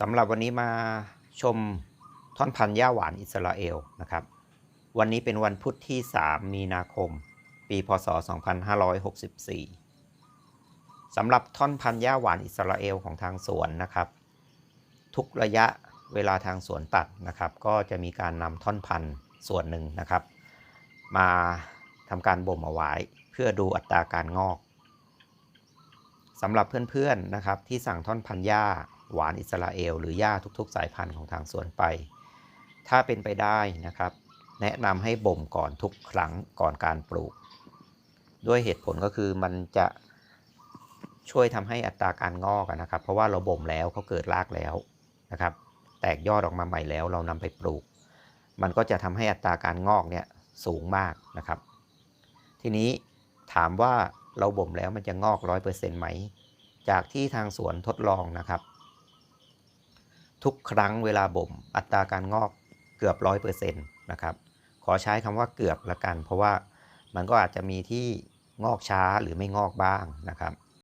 สำหรับวันนี้มาชมท่อนพันธุ์หญ้าหวานอิสราเอลนะครับ วันนี้เป็นวันพุธที่ 3 มีนาคม ปีพศ 2564สำหรับท่อนพันธุ์หญ้าหวานอิสราเอลของทางสวนนะครับ ทุกระยะเวลาทางสวนตัดนะครับ ก็จะมีการนำท่อนพันธุ์ส่วนหนึ่งนะครับ มาทำการบ่มเอาไว้เพื่อดูอัตราการงอกสำหรับเพื่อนๆนะครับที่สั่งท่อนพันธุ์หญ้า หวานอิสราเอล หรือหญ้าทุกๆ สายพันธุ์ของทางสวนไป ถ้าเป็นไปได้นะครับ แนะนำให้บ่มก่อนทุกครั้งก่อนการปลูก ด้วยเหตุผลก็คือมันจะช่วยทำให้อัตราการงอกนะครับ เพราะว่าเราบ่มแล้วเขาเกิดรากแล้วนะครับ แตกยอดออกมาใหม่แล้ว เรานำไปปลูก มันก็จะทำให้อัตราการงอกเนี่ยสูงมากนะครับ ทีนี้ถามว่าเราบ่มแล้วมันจะงอกร้อยเปอร์เซ็นต์ไหม จากที่ทางสวนทดลองนะครับ ทุกครั้งเวลาบ่มอัตราการงอกเกือบร้อยเปอร์เซ็นต์นะครับขอใช้คำว่าเกือบละกัน เพราะว่ามันก็อาจจะมีที่งอกช้าหรือไม่งอกบ้างนะครับ